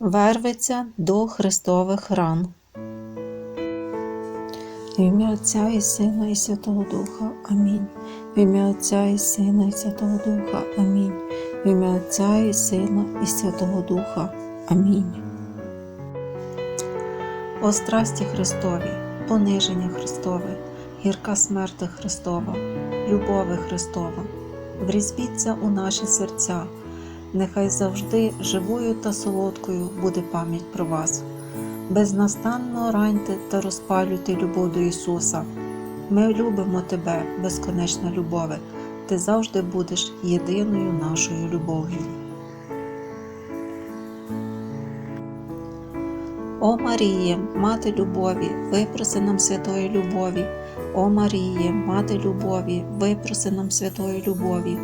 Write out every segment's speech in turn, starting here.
верветься до Христових ран. В ім'я Отця і Сина і Святого Духа. Амінь. В ім'я Отця і Сина і Святого Духа. Амінь. В ім'я Отця і Сина і Святого Духа. Амінь. О страсті Христові, пониження Христове, гірка смерти Христова, любови Христова, врізбіться у наші серця, нехай завжди живою та солодкою буде пам'ять про вас. Безнастанно раньте та розпалюйте любов до Ісуса. Ми любимо Тебе, безконечна любове, Ти завжди будеш єдиною нашою любов'ю. О Маріє, Мати любові, випроси нам святої любові. О Маріє, Мати любові, випроси нам святої любові.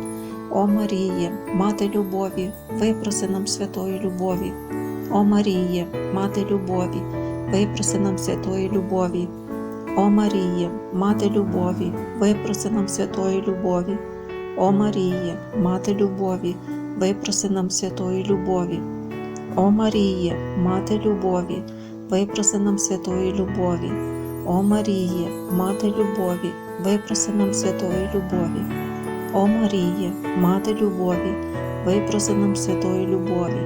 О Маріє, Мати любові, випроси нам святої любові. О Маріє, Мати любові, випроси нам святої любові. О Маріє, Мати любові, випроси нам святої любові. О Маріє, Мати любові, випроси нам святої любові. О Маріє, Мати любові, випроси нам святої любові. О Маріє, Мати любові, випроси нам святої любові. О Маріє, Мати любові, випроси нам святої любові.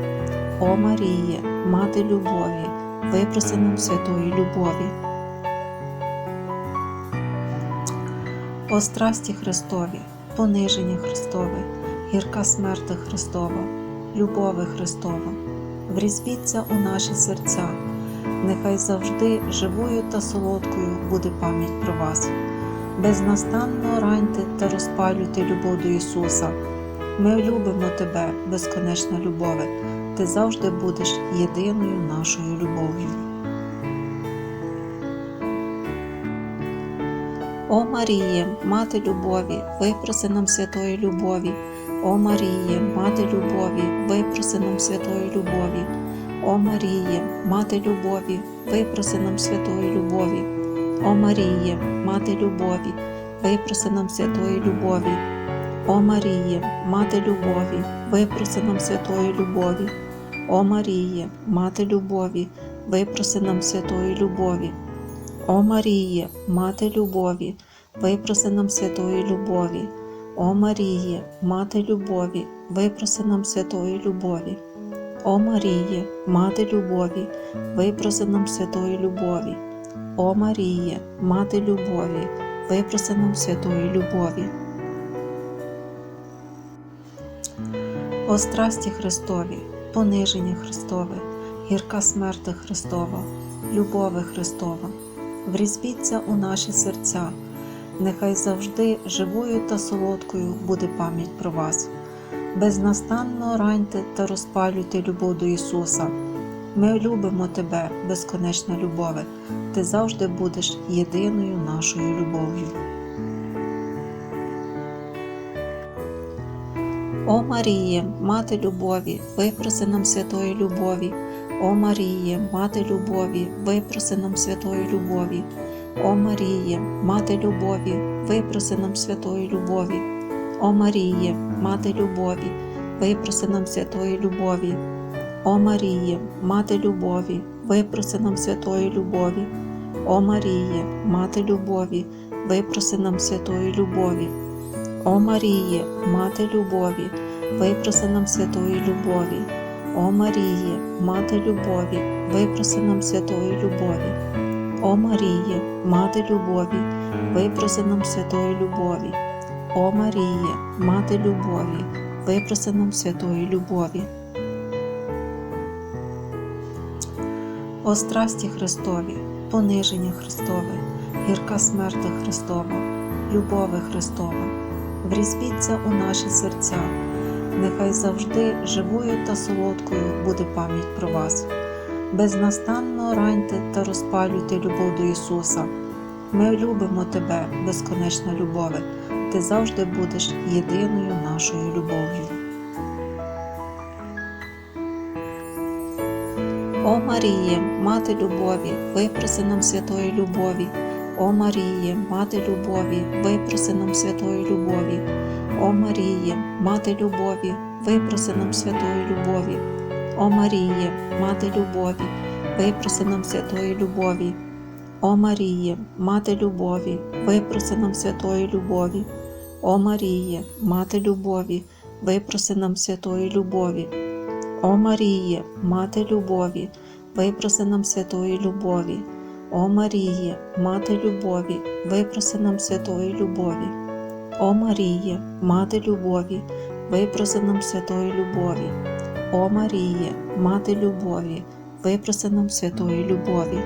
О Маріє, Мати любові, випроси нам святої любові. О страсті Христові, пониження Христове, гірка смерти Христова, любови Христова, врізбіться у наші серця, нехай завжди живою та солодкою буде пам'ять про вас. Безнастанно раньте та розпалюйте любов до Ісуса. Ми любимо Тебе, безконечна любове, Ти завжди будеш єдиною нашою любов'ю. О Маріє, Мати любові, випроси нам святої любові. О Маріє, Мати любові, випроси нам святої любові. О Маріє, Мати любові, випроси нам святої любові. О Маріє, Мати любові, випроси нам святої любові. О Маріє, Мати любові, випроси нам святої любові. О Маріє, Мати любові, випроси нам святої любові. О Маріє, Мати любові, випроси нам святої любові. О Маріє, Мати любові, випроси нам святої любові. О Маріє, Мати любові, випроси нам святої любові. О Маріє, Мати любові, випроси нам святої любові. О страсті Христові, пониження Христове, гірка смерти Христова, любови Христова, врізбіться у наші серця, нехай завжди живою та солодкою буде пам'ять про вас. Безнастанно раньте та розпалюйте любов до Ісуса. Ми любимо Тебе, безконечна любове, Ти завжди будеш єдиною нашою любов'ю. О Маріє, Мати любові, випроси нам святої любові. О Маріє, Мати любові, випроси нам святої любові. О Маріє, Мати любові, випроси нам святої любові. О Маріє, Мати любові, випроси нам святої любові. О Маріє, Мати любові, випроси нам святої любові. О Маріє, Мати любові, випроси нам святої любові. О Маріє, Мати любові, випроси нам святої любові. О Маріє, Мати любові, випроси нам святої любові. О Маріє, Мати любові, випроси нам святої любові. О Маріє, Мати любові, випроси нам святої любові. О страсті Христові, пониження Христове, гірка смерти Христова, любови Христова, врізбіться у наші серця, нехай завжди живою та солодкою буде пам'ять про вас. Безнастанно раньте та розпалюйте любов до Ісуса. Ми любимо Тебе, безконечна любове, Ти завжди будеш єдиною нашою любов'ю. О Маріє, Мати любові, випроси нам святої любові. О Маріє, Мати любові, випроси нам святої любові. О Маріє, Мати любові, випроси нам святої любові. О Маріє, Мати любові, випроси нам святої любові. О Маріє, Мати любові, випроси нам святої любові. О Маріє, Мати любові, випроси нам святої любові. О Маріє, Мати любові, випроси нам святої любові. О Маріє, Мати любові, випроси нам святої любові. О Маріє, Мати любові, випроси нам святої любові. О Маріє, Мати любові, випроси нам святої любові.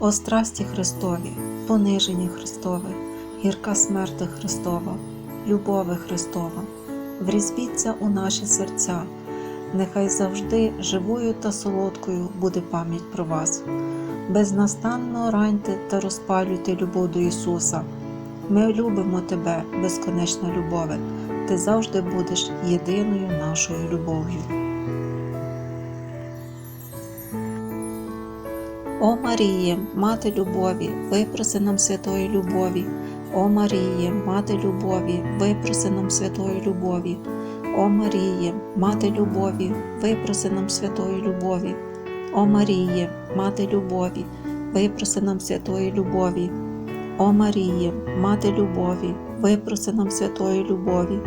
О страсті Христові, пониження Христове, гірка смерти Христова, любови Христова, врізбіться у наші серця, нехай завжди живою та солодкою буде пам'ять про вас. Безнастанно раньте та розпалюйте любов до Ісуса. Ми любимо Тебе, безконечна любове, Ти завжди будеш єдиною нашою любов'ю. О Маріє, Мати любові, випроси нам святої любові. О Маріє, Мати любові, випроси нам святої любові. О Маріє, Мати любові, випроси нам святої любові. О Маріє, Мати любові, випроси нам святої любові. О Маріє, Мати любові, випроси нам святої любові.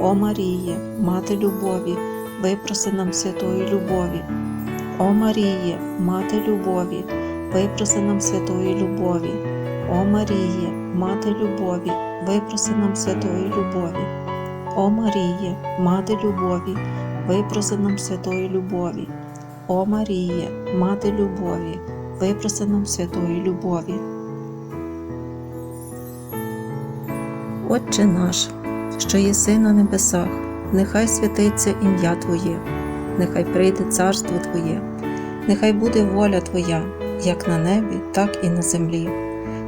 О Маріє, Мати любові, випроси нам святої любові. О Маріє, Мати любові, випроси нам святої любові. О Маріє, Мати любові, випроси нам святої любові. О Маріє, Мати любові, випроси нам святої любові. О Маріє, Мати любові, випроси нам святої любові. Отче наш, що єси на небесах, нехай святиться ім'я Твоє, нехай прийде царство Твоє, нехай буде воля Твоя, як на небі, так і на землі.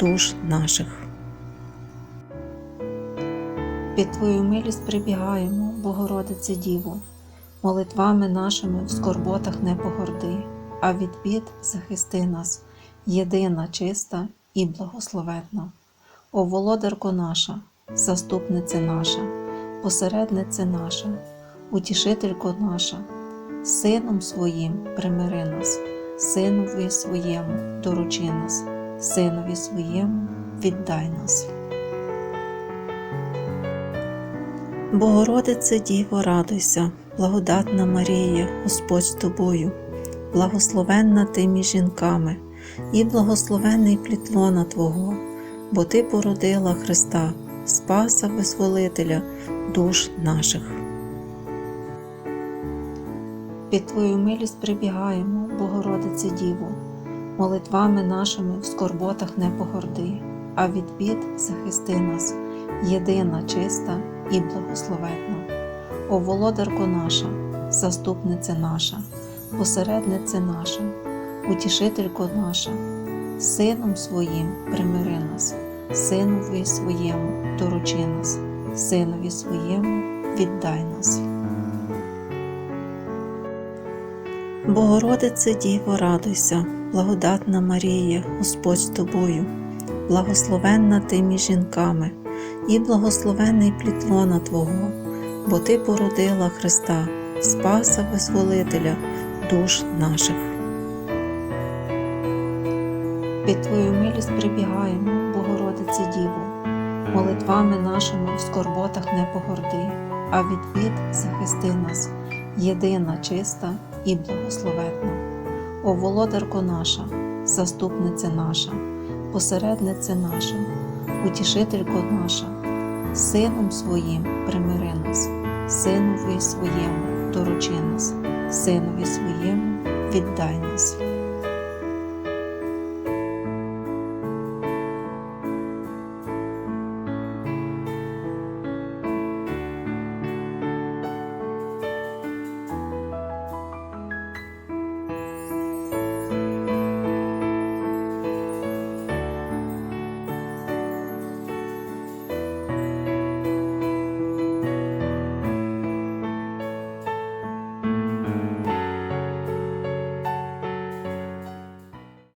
душ наших. Під Твою милість прибігаємо, Богородице Діво, молитвами нашими в скорботах не погорди, а від бід захисти нас, єдина, чиста і благословенна. О володарко наша, заступниця наша, посередниця наша, утішителько наша, Сином своїм примири нас, Синові своєму доручи нас, Синові своєму віддай нас. Богородице Діво, радуйся, благодатна Марія, Господь з тобою, благословенна ти між жінками, і благословенний плід лона Твого, бо Ти породила Христа, Спаса Визволителя душ наших. Під Твою милість прибігаємо, Богородице Діво, молитвами нашими в скорботах не погорди, а від бід захисти нас, єдина, чиста і благословенна. О володарко наша, заступниця наша, посередниця наша, утішителько наша, Сином своїм примири нас, Синові своєму доручи нас, Синові своєму віддай нас. Богородице Діво, радуйся, благодатна Марія, Господь з тобою, благословенна ти між жінками, і благословенний плід лона Твого, бо Ти породила Христа, Спаса Визволителя душ наших. Під Твою милість прибігаємо, Богородице Діво, молитвами нашими в скорботах не погорди, а від бід захисти нас, єдина, чиста і благословенна. О володарко наша, заступниця наша, посередниця наша, утішителько наша, Сином своїм примири нас, Синові своєму доручи нас, Синові своєму віддай нас.